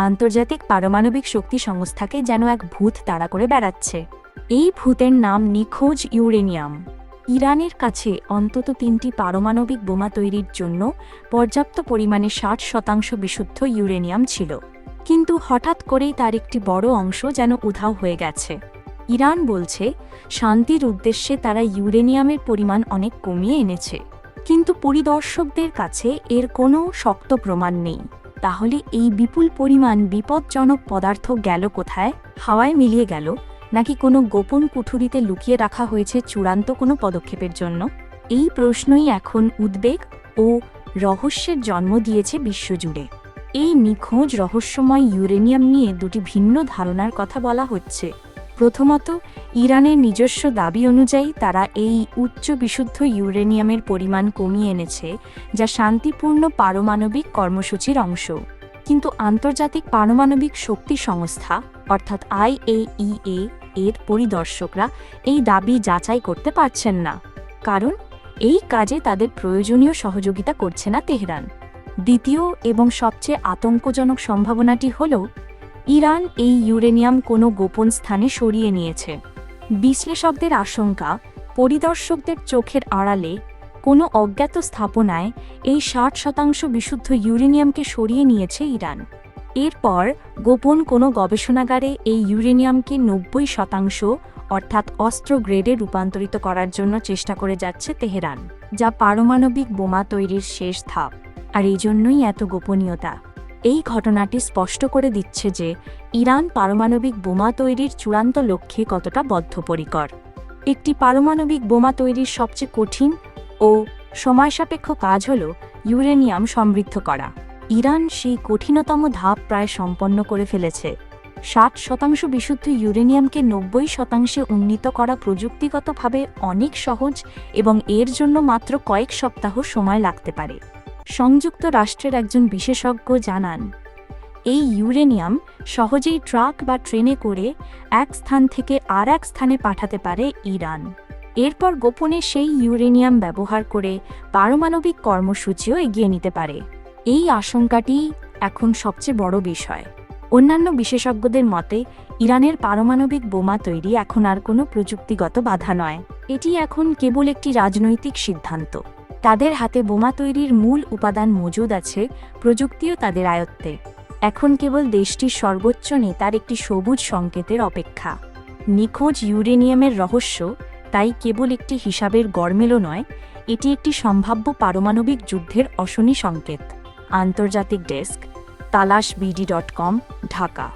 আন্তর্জাতিক পারমাণবিক শক্তি সংস্থাকে যেন এক ভূত তাড়া করে বেড়াচ্ছে। এই ভূতের নাম নিখোঁজ ইউরেনিয়াম। ইরানের কাছে অন্তত তিনটি পারমাণবিক বোমা তৈরির জন্য পর্যাপ্ত পরিমাণে ষাট শতাংশ বিশুদ্ধ ইউরেনিয়াম ছিল। কিন্তু হঠাৎ করেই তার একটি বড় অংশ যেন উধাও হয়ে গেছে। ইরান বলছে, শান্তির উদ্দেশ্যে তারা ইউরেনিয়ামের পরিমাণ অনেক কমিয়ে এনেছে। কিন্তু পরিদর্শকদের কাছে এর কোনো শক্ত প্রমাণ নেই। তাহলে এই বিপুল পরিমাণ বিপজ্জনক পদার্থ গেল কোথায়? হাওয়ায় মিলিয়ে গেল? নাকি কোনো গোপন কুঠুরিতে লুকিয়ে রাখা হয়েছে চূড়ান্ত কোনো পদক্ষেপের জন্য? এই প্রশ্নই এখন উদ্বেগ ও রহস্যের জন্ম দিয়েছে বিশ্বজুড়ে। এই নিখোঁজ রহস্যময় ইউরেনিয়াম নিয়ে দুটি ভিন্ন ধারণার কথা বলা হচ্ছে। প্রথমত ইরানের নিজস্ব দাবি অনুযায়ী তারা এই উচ্চ বিশুদ্ধ ইউরেনিয়ামের পরিমাণ কমিয়ে এনেছে, যা শান্তিপূর্ণ পারমাণবিক কর্মসূচির অংশ। কিন্তু আন্তর্জাতিক পারমাণবিক শক্তি সংস্থা, অর্থাৎ আইএইএ এর পরিদর্শকরা এই দাবি যাচাই করতে পারছেন না। কারণ, এই কাজে তাদের প্রয়োজনীয় সহযোগিতা করছে না তেহরান। দ্বিতীয় এবং সবচেয়ে আতঙ্কজনক সম্ভাবনাটি হল, ইরান এই ইউরেনিয়াম কোনো গোপন স্থানে সরিয়ে নিয়েছে। বিশ্লেষকদের আশঙ্কা, পরিদর্শকদের চোখের আড়ালে কোনো অজ্ঞাত স্থাপনায় এই ষাট শতাংশ বিশুদ্ধ ইউরেনিয়ামকে সরিয়ে নিয়েছে ইরান। এরপর গোপন কোনো গবেষণাগারে এই ইউরেনিয়ামকে নব্বই শতাংশ, অর্থাৎ অস্ত্র গ্রেডে রূপান্তরিত করার জন্য চেষ্টা করে যাচ্ছে তেহরান, যা পারমাণবিক বোমা তৈরির শেষ ধাপ। আর এই জন্যই এত গোপনীয়তা। এই ঘটনাটি স্পষ্ট করে দিচ্ছে যে ইরান পারমাণবিক বোমা তৈরির চূড়ান্ত লক্ষ্যে কতটা বদ্ধপরিকর। একটি পারমাণবিক বোমা তৈরির সবচেয়ে কঠিন ও সময়সাপেক্ষ কাজ হল ইউরেনিয়াম সমৃদ্ধ করা। ইরান সেই কঠিনতম ধাপ প্রায় সম্পন্ন করে ফেলেছে। ষাট শতাংশ বিশুদ্ধ ইউরেনিয়ামকে নব্বই শতাংশে উন্নীত করা প্রযুক্তিগতভাবে অনেক সহজ এবং এর জন্য মাত্র কয়েক সপ্তাহ সময় লাগতে পারে। সংযুক্ত রাষ্ট্রের একজন বিশেষজ্ঞ জানান, এই ইউরেনিয়াম সহজেই ট্রাক বা ট্রেনে করে এক স্থান থেকে আর এক স্থানে পাঠাতে পারে ইরান। এরপর গোপনে সেই ইউরেনিয়াম ব্যবহার করে পারমাণবিক কর্মসূচিও এগিয়ে নিতে পারে। এই আশঙ্কাটি এখন সবচেয়ে বড় বিষয়। অন্যান্য বিশেষজ্ঞদের মতে, ইরানের পারমাণবিক বোমা তৈরি এখন আর কোনো প্রযুক্তিগত বাধা নয়। এটি এখন কেবল একটি রাজনৈতিক সিদ্ধান্ত। তাদের হাতে বোমা তৈরির মূল উপাদান মজুদ আছে, প্রযুক্তিও তাদের আয়ত্তে। এখন কেবল দেশটির সর্বোচ্চ নেতার একটি সবুজ সংকেতের অপেক্ষা। নিখোঁজ ইউরেনিয়ামের রহস্য তাই কেবল একটি হিসাবের গড়মেলো নয়, এটি একটি সম্ভাব্য পারমাণবিক যুদ্ধের অশনি সংকেত। আন্তর্জাতিক ডেস্ক, তালাশ বিডি ডট কম, ঢাকা।